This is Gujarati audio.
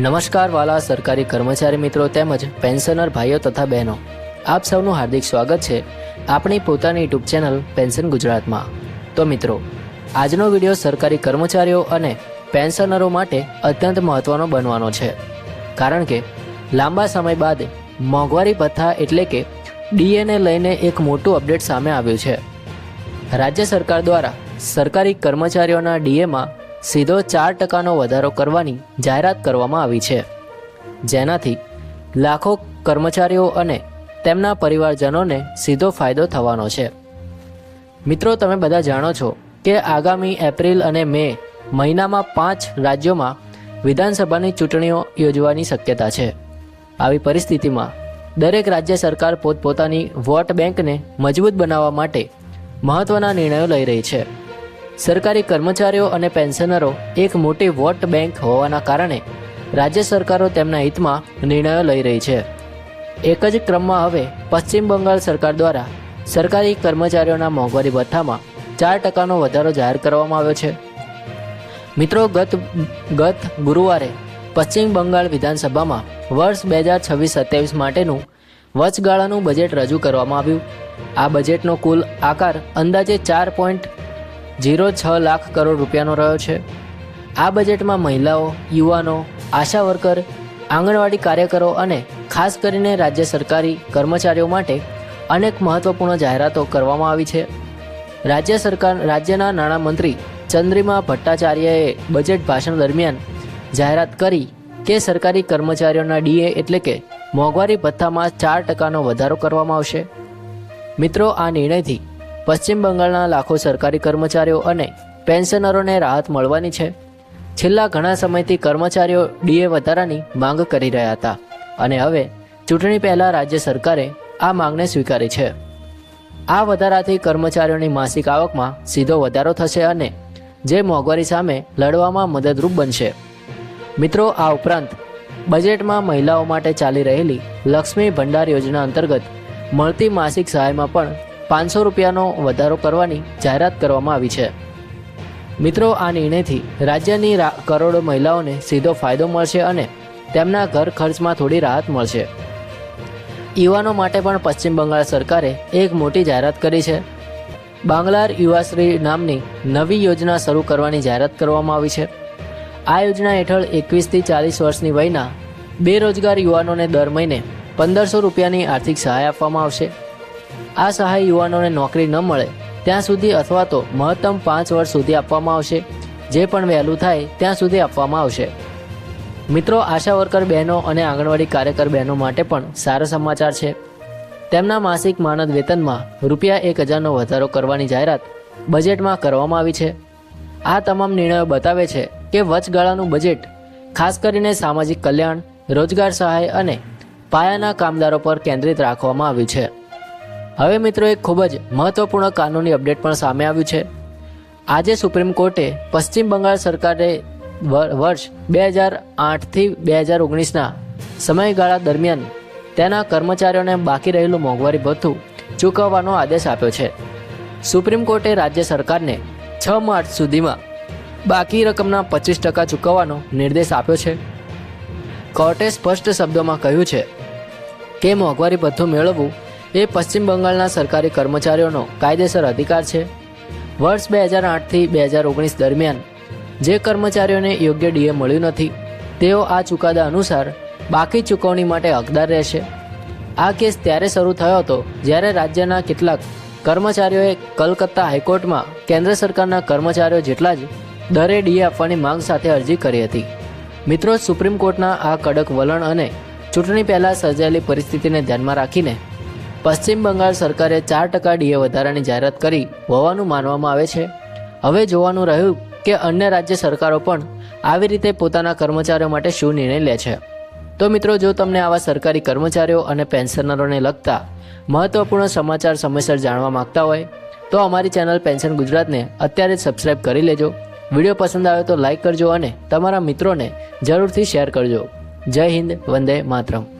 નમસ્કાર વાલા સરકારી કર્મચારી મિત્રો તેમજ પેન્શનર ભાઈઓ તથા બહેનો. આપ સૌનું હાર્દિક સ્વાગત છે આપણી પોતાની યુટ્યુબ ચેનલ પેન્શન ગુજરાતમાં. તો મિત્રો, આજનો વીડિયો સરકારી કર્મચારીઓ અને પેન્શનરો માટે અત્યંત મહત્વનો બનવાનો છે. કારણ કે લાંબા સમય બાદ મોંઘવારી ભથ્થા એટલે કે ડીએને લઈને એક મોટું અપડેટ સામે આવ્યું છે. રાજ્ય સરકાર દ્વારા સરકારી કર્મચારીઓના ડીએમાં સીધો ચાર ટકાનો વધારો કરવાની જાહેરાત કરવામાં આવી છે. જેનાથી લાખો કર્મચારીઓ અને તેમના પરિવારજનોને સીધો ફાયદો થવાનો છે. મિત્રો, તમે બધા જાણો છો કે આગામી એપ્રિલ અને મે મહિનામાં પાંચ રાજ્યોમાં વિધાનસભાની ચૂંટણીઓ યોજવાની શક્યતા છે. આવી પરિસ્થિતિમાં દરેક રાજ્ય સરકાર પોતપોતાની વોટ બેંકને મજબૂત બનાવવા માટે મહત્વના નિર્ણયો લઈ રહી છે. સરકારી કર્મચારીઓ અને પેન્શનરો એક મોટી વોટ બેંક હોવાના કારણે રાજ્ય સરકારો તેમના હિતમાં નિર્ણયો લઈ રહી છે. એક જ ક્રમમાં હવે પશ્ચિમ બંગાળ સરકાર દ્વારા સરકારી કર્મચારીઓના મોંઘવારી ભથ્થામાં ચાર ટકાનો વધારો જાહેર કરવામાં આવ્યો છે. મિત્રો, ગત ગત ગુરુવારે પશ્ચિમ બંગાળ વિધાનસભામાં વર્ષ બે હજાર છવ્વીસ સત્યાવીસ માટેનું વચગાળાનું બજેટ રજૂ કરવામાં આવ્યું. આ બજેટનો કુલ આકાર અંદાજે ચાર પોઈન્ટ જીરો છ લાખ કરોડ રૂપિયાનો રહ્યો છે. આ બજેટમાં મહિલાઓ, યુવાનો, આશા વર્કર, આંગણવાડી કાર્યકરો અને ખાસ કરીને રાજ્ય સરકારી કર્મચારીઓ માટે અનેક મહત્વપૂર્ણ જાહેરાતો કરવામાં આવી છે. રાજ્ય સરકાર, રાજ્યના નાણામંત્રી ચંદ્રિમા ભટ્ટાચાર્યએ બજેટ ભાષણ દરમિયાન જાહેરાત કરી કે સરકારી કર્મચારીઓના ડીએ એટલે કે મોંઘવારી ભથ્થામાં ચાર ટકાનો વધારો કરવામાં આવશે. મિત્રો, આ નિર્ણયથી પશ્ચિમ બંગાળના લાખો સરકારી કર્મચારીઓ અને પેન્શનરોને રાહત મળવાની છે. છેલ્લા ઘણા સમયથી કર્મચારીઓ ડીએ વધારાની માંગ કરી રહ્યા હતા અને હવે ચૂંટણી પહેલા રાજ્ય સરકારે આ માંગને સ્વીકારી છે. આ વધારાથી કર્મચારીઓની માસિક આવકમાં સીધો વધારો થશે અને જે મોંઘવારી સામે લડવામાં મદદરૂપ બનશે. મિત્રો, આ ઉપરાંત બજેટમાં મહિલાઓ માટે ચાલી રહેલી લક્ષ્મી ભંડાર યોજના અંતર્ગત મળતી માસિક સહાયમાં પણ પાંચસો રૂપિયાનો વધારો કરવાની જાહેરાત કરવામાં આવી છે. મિત્રો, આ નિર્ણયથી રાજ્યની કરોડો મહિલાઓને સીધો ફાયદો મળશે અને તેમના ઘર ખર્ચમાં થોડી રાહત મળશે. યુવાનો માટે પણ પશ્ચિમ બંગાળ સરકારે એક મોટી જાહેરાત કરી છે. બાંગ્લાર યુવાશ્રી નામની નવી યોજના શરૂ કરવાની જાહેરાત કરવામાં આવી છે. આ યોજના હેઠળ એકવીસથી ચાલીસ વર્ષની વયના બેરોજગાર યુવાનોને દર મહિને પંદરસો રૂપિયાની આર્થિક સહાય આપવામાં આવશે. આ સહાય યુવાનોને નોકરી ન મળે, ત્યાં સુધી અથવા તો મહત્તમ પાંચ વર્ષ સુધી આપવામાં આવશે. જે પણ વહેલું થાય, ત્યાં સુધી આપવામાં આવશે. મિત્રો, આશા વર્કર બહેનો અને આંગણવાડી કાર્યકર બહેનો માટે પણ સારા સમાચાર છે. તેમના માસિક માનદ વેતનમાં રૂપિયા એક હજારનો વધારો કરવાની જાહેરાત બજેટમાં કરવામાં આવી છે. આ તમામ નિર્ણયો બતાવે છે કે વચગાળાનું બજેટ, ખાસ કરીને સામાજિક કલ્યાણ, રોજગાર સહાય અને પાયાના કામદારો પર કેન્દ્રિત રાખવામાં આવ્યું છે. હવે મિત્રો, એક ખૂબ જ મહત્વપૂર્ણ કાનૂની અપડેટ પણ સામે આવ્યું છે. આજે સુપ્રીમ કોર્ટે પશ્ચિમ બંગાળ સરકારે વર- વર્ષ બે હજાર આઠથી બે હજાર ઓગણીસના સમયગાળા દરમિયાન તેના કર્મચારીઓને બાકી રહેલું મોંઘવારી ભથ્થું ચૂકવવાનો આદેશ આપ્યો છે. સુપ્રીમ કોર્ટે રાજ્ય સરકારને છ માર્ચ સુધીમાં બાકી રકમના પચીસ ટકા ચૂકવવાનો નિર્દેશ આપ્યો છે. કોર્ટે સ્પષ્ટ શબ્દોમાં કહ્યું છે કે મોંઘવારી ભથ્થું મેળવવું એ પશ્ચિમ બંગાળના સરકારી કર્મચારીઓનો કાયદેસર અધિકાર છે. વર્ષ બે હજાર આઠથી બે હજાર ઓગણીસ દરમિયાન જે કર્મચારીઓને યોગ્ય ડીએ મળ્યું નથી, તેઓ આ ચુકાદા અનુસાર બાકી ચૂકવણી માટે હકદાર રહેશે. આ કેસ ત્યારે શરૂ થયો હતો જ્યારે રાજ્યના કેટલાક કર્મચારીઓએ કલકત્તા હાઈકોર્ટમાં કેન્દ્ર સરકારના કર્મચારીઓ જેટલા જ દરે ડીએ આપવાની માંગ સાથે અરજી કરી હતી. મિત્રો, સુપ્રીમ કોર્ટના આ કડક વલણ અને ચૂંટણી પહેલાં સર્જાયેલી પરિસ્થિતિને ધ્યાનમાં રાખીને પશ્ચિમ બંગાળ સરકારે ચાર ટકા ડીએ વધારાની જાહેરાત કરી હોવાનું માનવામાં આવે છે. હવે જોવાનું રહ્યું કે અન્ય રાજ્ય સરકારો પણ આવી રીતે પોતાના કર્મચારીઓ માટે શું નિર્ણય લે છે. તો મિત્રો, જો તમને આવા સરકારી કર્મચારીઓ અને પેન્શનરોને લગતા મહત્વપૂર્ણ સમાચાર સમયસર જાણવા માંગતા હોય, તો અમારી ચેનલ પેન્શન ગુજરાતને અત્યારે જ સબસ્ક્રાઇબ કરી લેજો. વીડિયો પસંદ આવે તો લાઈક કરજો અને તમારા મિત્રોને જરૂરથી શેર કરજો. જય હિન્દ, વંદે માતરમ.